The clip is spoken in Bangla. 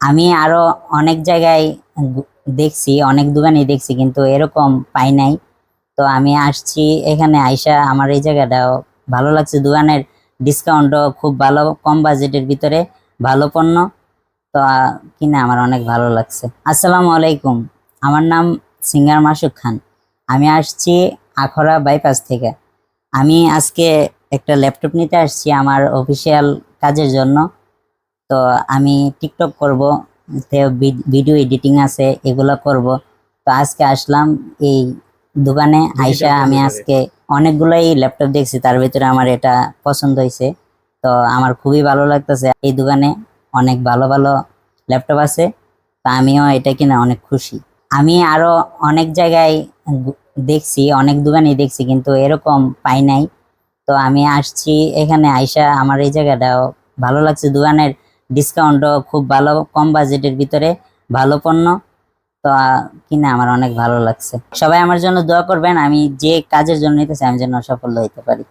আমি আরও অনেক জায়গায় দেখছি, অনেক দোকানে দেখছি, কিন্তু এরকম পাই নাই। তো আমি আসছি এখানে আইসা আমার এই জায়গাটাও ভালো লাগছে। দোকানের ডিসকাউন্টও খুব ভালো, কম বাজেটের ভিতরে ভালো পণ্য। তো কিনে আমার অনেক ভালো লাগছে। আসসালামু আলাইকুম। আমার নাম সিঙ্গার মাসুক খান। আমি আসছি আখড়া বাইপাস থেকে। আমি আজকে একটা ল্যাপটপ নিতে আসছি আমার অফিসিয়াল কাজের জন্য। তো আমি টিকটক করব ভিডিও এডিটিং আছে এগুলো করব। তো আজকে আসলাম এই দোকানে আইসা আমি আজকে অনেকগুলোই ল্যাপটপ দেখছি তার ভিতরে আমার এটা পছন্দ হয়েছে তো আমার খুবই ভালো লাগতেছে এই দোকানে অনেক ভালো ভালো ল্যাপটপ আছে তা আমিও এটা কিনে অনেক খুশি। আমি আরও অনেক জায়গায় দেখছি অনেক দোকানেই দেখছি কিন্তু এরকম পাই নাই। তো আমি আসছি এখানে আইসা আমার এই জায়গাটাও ভালো লাগছে দোকানের ডিসকাউন্টও খুব ভালো, কম বাজেটের ভিতরে ভালো পণ্য। তো কিনা আমার অনেক ভালো লাগছে। সবাই আমার জন্য দোয়া করবেন, আমি যে কাজের জন্য নিতেছি আমি যেন সফল হইতে পারি।